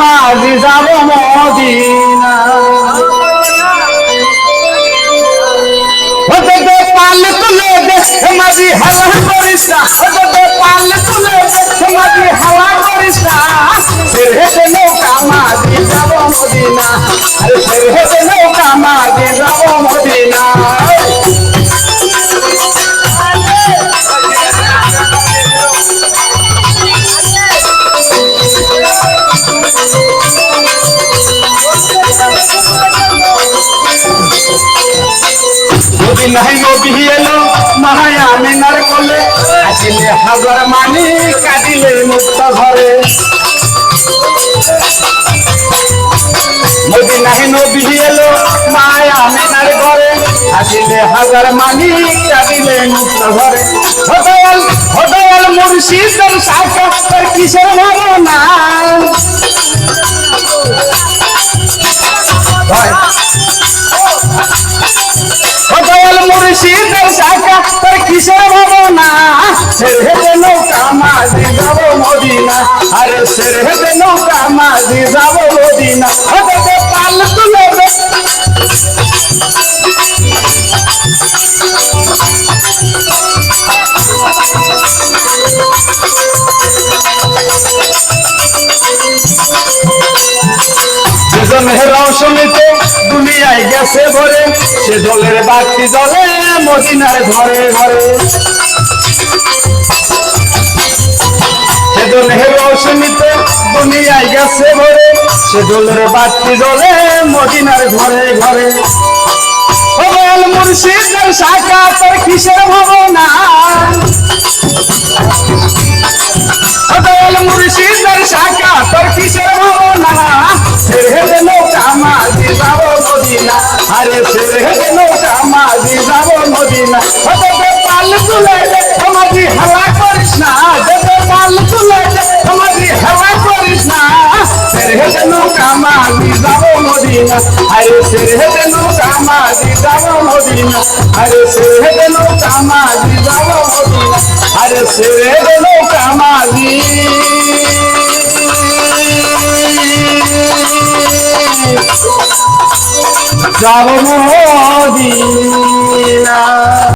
মাঝি যাব মদিনা। হতে দে পাল তুলে দে মাঝি হালা করিস। না হতে দে পাল তুলে দে মাঝি ফের হেতে নৌকা যাব মদিনা। আরে নাই নবী এলো মায়া মিনার কোলে। আসিলে হাজার মানি কাটিলে মুক্ত ঘরে। যদি নাই নবী এলো মায়া মিনার ঘরে। আসিলে হাজার মানি কাটিলে মুক্ত ঘরে। হদয়াল হদয়াল মুর্শিদের তোর কিসের ভাবনা? কিসের ভাবনা সের নৌকা মাঝি যাব মদিনা। আরে সের নৌকা মাঝি যাব মদিনা। হতে পাল তুলে দে। সেজনের রৌশনীতে দুনিয়ায় গেছে ভরে। সে দলের বাতি জলে মদিনার ঘরে ঘরে। সেজনের দুনিয়ায় মদিনার ঘরে ঘরে। মুর্শিদের শাখা তোর কিসের ভাবনা? মাঝি যাব মদিনা হতে পাল তুলে সমাধি হালা করিস না যেতে পাল তুলে সমাধি হালা করিস না সেহেদে নৌকা মাঝি যাব মদিনা আরে সেহেদে নৌকা মাঝি যাব মদিনা আরে সেহেদে নৌকা নৌকা মাঝি যাব মদিনা